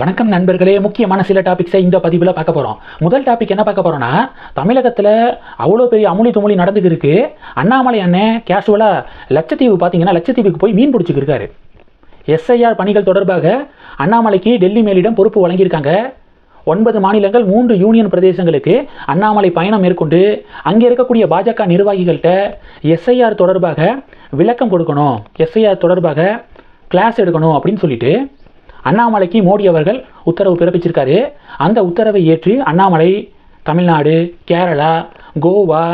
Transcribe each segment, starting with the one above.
வணக்கம் நண்பர்களே முக்கியமான சில டாபிக்ஸை இந்த பதிவில் பார்க்க போகிறோம் முதல் டாபிக் என்ன பார்க்க போகிறோம்னா தமிழகத்தில் அவ்வளோ பெரிய அமுளி துமுளி நடந்துக்கு அண்ணாமலை அண்ணன் கேஷுவலாக லட்சத்தீவு பார்த்தீங்கன்னா லட்சத்தீவுக்கு போய் மீன் பிடிச்சிக்கிருக்காரு எஸ்ஐஆர் பணிகள் தொடர்பாக அண்ணாமலைக்கு டெல்லி மேலிடம் பொறுப்பு வழங்கியிருக்காங்க. ஒன்பது மாநிலங்கள் மூன்று யூனியன் பிரதேசங்களுக்கு அண்ணாமலை பயணம் மேற்கொண்டு அங்கே இருக்கக்கூடிய பாஜக நிர்வாகிகள்கிட்ட எஸ்ஐஆர் தொடர்பாக விளக்கம் கொடுக்கணும். எஸ்ஐஆர் தொடர்பாக கிளாஸ் எடுக்கணும் அப்படின்னு சொல்லிட்டு அண்ணாமலைக்கு மோடி அவர்கள் உத்தரவு பிறப்பிச்சிருக்காரு. அந்த உத்தரவை ஏற்று அண்ணாமலை தமிழ்நாடு கேரளா கோவா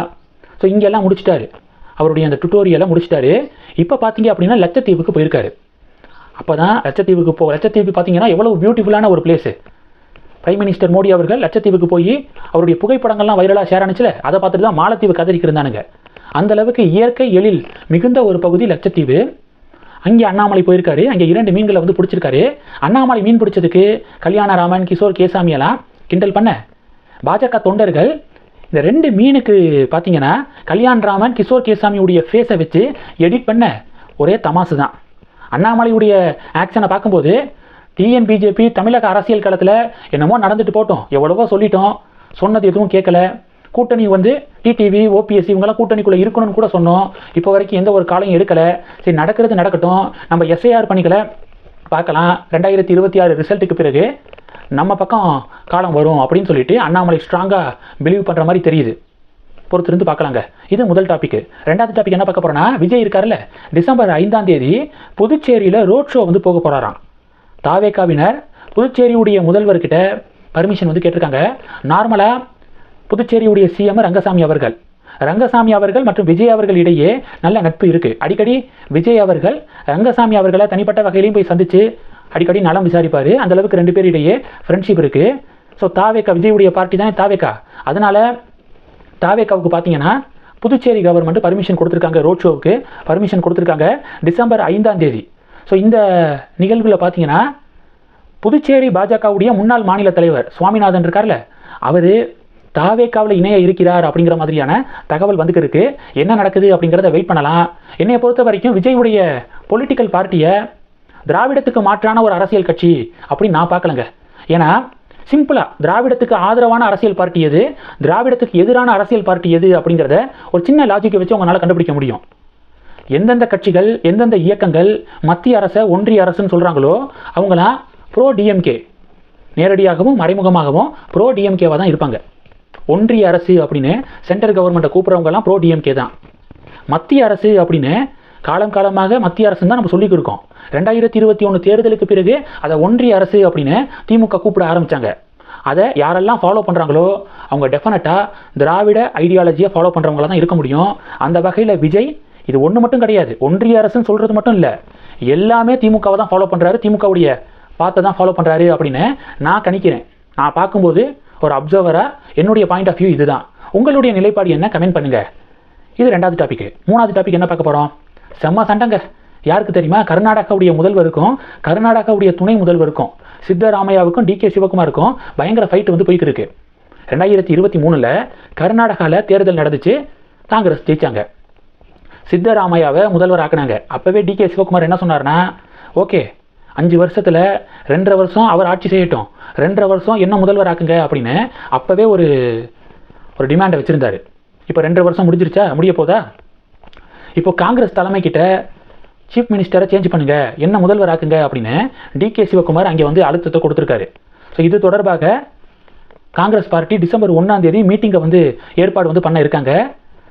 ஸோ இங்கெல்லாம் முடிச்சிட்டாரு. அவருடைய அந்த டுட்டோரியலை முடிச்சிட்டாரு. இப்போ பார்த்தீங்க அப்படின்னா லட்சத்தீவுக்கு போயிருக்காரு. அப்போ தான் லட்சத்தீவுக்கு போ லட்சத்தீவுக்கு பார்த்தீங்கன்னா எவ்வளோ பியூட்டிஃபுல்லான ஒரு பிளேஸு பிரைம் மினிஸ்டர் மோடி அவர்கள் லட்சத்தீவுக்கு போய் அவருடைய புகைப்படங்கள்லாம் வைரலாக ஷேர் ஆனிச்சுல அதை பார்த்துட்டு தான் மாலத்தீவு கதறிக்கிருந்தானுங்க அந்தளவுக்கு அந்த அளவுக்கு இயற்கை எழில் மிகுந்த ஒரு பகுதி லட்சத்தீவு. அங்கே அண்ணாமலை போயிருக்காரு. அங்கே இரண்டு மீன்களை வந்து பிடிச்சிருக்காரு. அண்ணாமலை மீன் பிடிச்சதுக்கு கல்யாணராமன் கிஷோர் கேசாமியெல்லாம் கிண்டல் பண்ண. பாஜக தொண்டர்கள் இந்த ரெண்டு மீனுக்கு பார்த்தீங்கன்னா கல்யாண்ராமன் கிஷோர் கேசாமியுடைய ஃபேஸை வச்சு எடிட் பண்ண ஒரே தமாசு தான் அண்ணாமலையுடைய ஆக்ஷனை பார்க்கும்போது டிஎன் பிஜேபி தமிழக அரசியல் களத்தில் என்னமோ நடந்துட்டு போட்டோம். எவ்வளவோ சொல்லிட்டோம். சொன்னது எதுவும் கேட்கல. கூட்டணி வந்து டிடிவி ஓபிஎஸ்சி இவங்கெல்லாம் கூட்டணிக்குள்ளே இருக்கணும்னு கூட சொன்னோம். இப்போ வரைக்கும் எந்த ஒரு காலையும் எடுக்கலை. சரி நடக்கிறது நடக்கட்டும். நம்ம எஸ்ஐஆர் பணிகளை பார்க்கலாம். ரெண்டாயிரத்தி இருபத்தி ஆறு ரிசல்ட்டுக்கு பிறகு நம்ம பக்கம் காலம் வரும் அப்படின்னு சொல்லிட்டு அண்ணாமலை ஸ்ட்ராங்காக பிலீவ் பண்ணுற மாதிரி தெரியுது. பொறுத்திருந்து பார்க்கலாங்க. இது முதல் டாபிக் ரெண்டாவது டாபிக் என்ன பார்க்க போகிறோன்னா விஜய் இருக்கார்ல டிசம்பர் ஐந்தாம் தேதி புதுச்சேரியில் ரோட் ஷோ வந்து போக போகிறாராம் தாவேக்காவினர் புதுச்சேரியுடைய முதல்வர்கிட்ட பர்மிஷன் வந்து கேட்டிருக்காங்க. நார்மலாக புதுச்சேரியுடைய சிஎம் ரங்கசாமி அவர்கள். ரங்கசாமி அவர்கள் மற்றும் விஜய் அவர்கள் இடையே நல்ல நட்பு இருக்கு. அடிக்கடி விஜய் அவர்கள் ரங்கசாமி அவர்களை தனிப்பட்ட வகையிலையும் போய் சந்திச்சு அடிக்கடி நலம் விசாரிப்பார். அந்த அளவுக்கு ரெண்டு பேர் இடையே ஃப்ரெண்ட்ஷிப் இருக்கு. ஸோ தாவேக்கா விஜயுடைய பார்ட்டி தானே தாவேக்கா? அதனால தாவேக்காவுக்கு பார்த்தீங்கன்னா புதுச்சேரி கவர்மெண்ட் பர்மிஷன் கொடுத்துருக்காங்க ரோட் ஷோவுக்கு பர்மிஷன் கொடுத்துருக்காங்க டிசம்பர் ஐந்தாம் தேதி. ஸோ இந்த நிகழ்வில் பார்த்தீங்கன்னா புதுச்சேரி பாஜகவுடைய முன்னாள் மாநில தலைவர் சுவாமிநாதன் இருக்கார்ல அவர் தாவேக்காவில் இணைய இருக்கிறார் அப்படிங்கிற மாதிரியான தகவல் வந்துக்கு இருக்கு என்ன நடக்குது அப்படிங்கிறத வெயிட் பண்ணலாம். என்னைய பொறுத்த வரைக்கும் விஜயுடைய பொலிட்டிக்கல் பார்ட்டியை திராவிடத்துக்கு மாற்றான ஒரு அரசியல் கட்சி அப்படின்னு நான் பார்க்கலங்க. ஏன்னா சிம்பிளாக திராவிடத்துக்கு ஆதரவான அரசியல் பார்ட்டி எது? திராவிடத்துக்கு எதிரான அரசியல் பார்ட்டி எது அப்படிங்கிறத ஒரு சின்ன லாஜிக்கை வச்சு உங்களால் கண்டுபிடிக்க முடியும். எந்தெந்த கட்சிகள் எந்தெந்த இயக்கங்கள் மத்திய அரசை ஒன்றிய அரசுன்னு சொல்கிறாங்களோ அவங்களாம் ப்ரோ டிஎம்கே நேரடியாகவும் மறைமுகமாகவும் ப்ரோ டிஎம்கேவாக தான் இருப்பாங்க. ஒன்றிய அரசு அப்படின்னு சென்ட்ரல் கவர்மெண்ட்டை கூப்பிட்றவங்கலாம் ப்ரோ டிஎம்கே தான். மத்திய அரசு அப்படின்னு காலம் காலமாக மத்திய அரசு தான் நம்ம சொல்லிக் கொடுக்கோம். ரெண்டாயிரத்தி இருபத்தி ஒன்று தேர்தலுக்கு பிறகு அதை ஒன்றிய அரசு அப்படின்னு திமுக கூப்பிட ஆரம்பித்தாங்க அதை யாரெல்லாம் ஃபாலோ பண்ணுறாங்களோ அவங்க டெஃபினட்டாக திராவிட ஐடியாலஜியை ஃபாலோ பண்ணுறவங்கள தான் இருக்க முடியும். அந்த வகையில் விஜய் இது ஒன்று மட்டும் கிடையாது. ஒன்றிய அரசுன்னு சொல்கிறது மட்டும் இல்லை. எல்லாமே திமுகவை தான் ஃபாலோ பண்ணுறாரு திமுகவுடைய பார்த்து தான் ஃபாலோ பண்ணுறாரு அப்படின்னு நான் கணிக்கிறேன். நான் பார்க்கும்போது ஒரு அப்சர்வராக என்னுடைய பாயிண்ட் ஆஃப் வியூ இதுதான். உங்களுடைய நிலைப்பாடு என்ன? கமெண்ட் பண்ணுங்கள் இது ரெண்டாவது டாபிக் மூணாவது டாபிக் என்ன பார்க்க போகிறோம் செம்ம சண்டைங்க. யாருக்கு தெரியுமா? கர்நாடகாவுடைய முதல்வருக்கும் கர்நாடகாவுடைய துணை முதல்வருக்கும் சித்தராமையாவுக்கும் டி கே சிவகுமாருக்கும் பயங்கர ஃபைட் வந்து போய்க்கு இருக்கு. ரெண்டாயிரத்தி இருபத்தி மூணில் கர்நாடகாவில் தேர்தல் நடந்துச்சு. காங்கிரஸ் ஜெயித்தாங்க சித்தராமையாவை முதல்வர் ஆக்குனாங்க. அப்போவே டி கே சிவகுமார் என்ன சொன்னார்னா ஓகே அஞ்சு வருஷத்தில் ரெண்டரை வருஷம் அவர் ஆட்சி செய்யட்டும். ரெண்டரை வருஷம் என்ன முதல்வர் ஆக்குங்க அப்படின்னு அப்போவே ஒரு ஒரு டிமாண்டை வச்சுருந்தாரு. இப்போ ரெண்டரை வருஷம் முடிஞ்சிருச்சா? முடிய போதா? இப்போ காங்கிரஸ் தலைமைக்கிட்ட சீஃப் மினிஸ்டரை சேஞ்ச் பண்ணுங்க. என்ன முதல்வர் ஆக்குங்க அப்படின்னு டி கே சிவகுமார் அங்கே வந்து அழுத்தத்தை கொடுத்துருக்காரு. ஸோ இது தொடர்பாக காங்கிரஸ் பார்ட்டி டிசம்பர் ஒன்றாம் தேதி மீட்டிங்கை வந்து ஏற்பாடு வந்து பண்ண இருக்காங்க.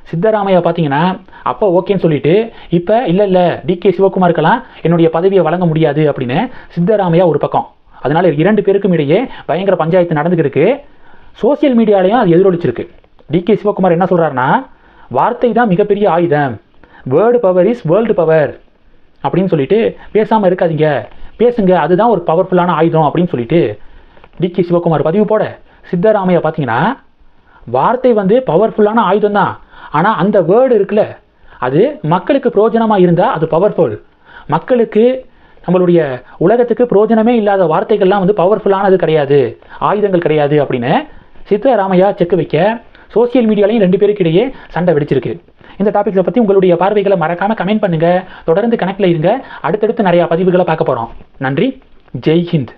சித்தராமையா பார்த்தீங்கன்னா அப்போ ஓகேன்னு சொல்லிட்டு இப்போ இல்லை இல்லை டி கே சிவகுமாருக்கெல்லாம் என்னுடைய பதவியை வழங்க முடியாது அப்படின்னு சித்தராமையா ஒரு பக்கம். அதனால இரண்டு பேருக்கும் இடையே பயங்கர பஞ்சாயத்து நடந்துக்கிருக்கு சோசியல் மீடியாலையும் அது எதிரொலிச்சிருக்கு. டி கே சிவகுமார் என்ன சொல்கிறாருன்னா வார்த்தை தான் மிகப்பெரிய ஆயுதம். Word power is world power அப்படின்னு சொல்லிட்டு பேசாமல் இருக்காதீங்க. பேசுங்க. அதுதான் ஒரு பவர்ஃபுல்லான ஆயுதம். அப்படின்னு சொல்லிட்டு டி கே சிவகுமார் பதிவு போட சித்தராமையா பார்த்தீங்கன்னா வார்த்தை வந்து பவர்ஃபுல்லான ஆயுதம் தான். ஆனால் அந்த வேர்டு இருக்குல்ல அது மக்களுக்கு பிரயோஜனமாக இருந்தால் அது பவர்ஃபுல் மக்களுக்கு நம்மளுடைய உலகத்துக்கு பிரோஜனமே இல்லாத வார்த்தைகள்லாம் வந்து பவர்ஃபுல்லானது கிடையாது. ஆயுதங்கள் கிடையாது அப்படின்னு சித்தராமையா செக் வைக்க சோசியல் மீடியாலையும் ரெண்டு பேருக்கு இடையே சண்டை வெடிச்சிருக்கு. இந்த டாப்பிக்கை பற்றி உங்களுடைய பார்வைகளை மறக்காமல் கமெண்ட் பண்ணுங்கள் தொடர்ந்து கணக்கில் இருங்க. அடுத்தடுத்து நிறையா பதிவுகளை பார்க்க போகிறோம் நன்றி. ஜெய் ஹிந்த்.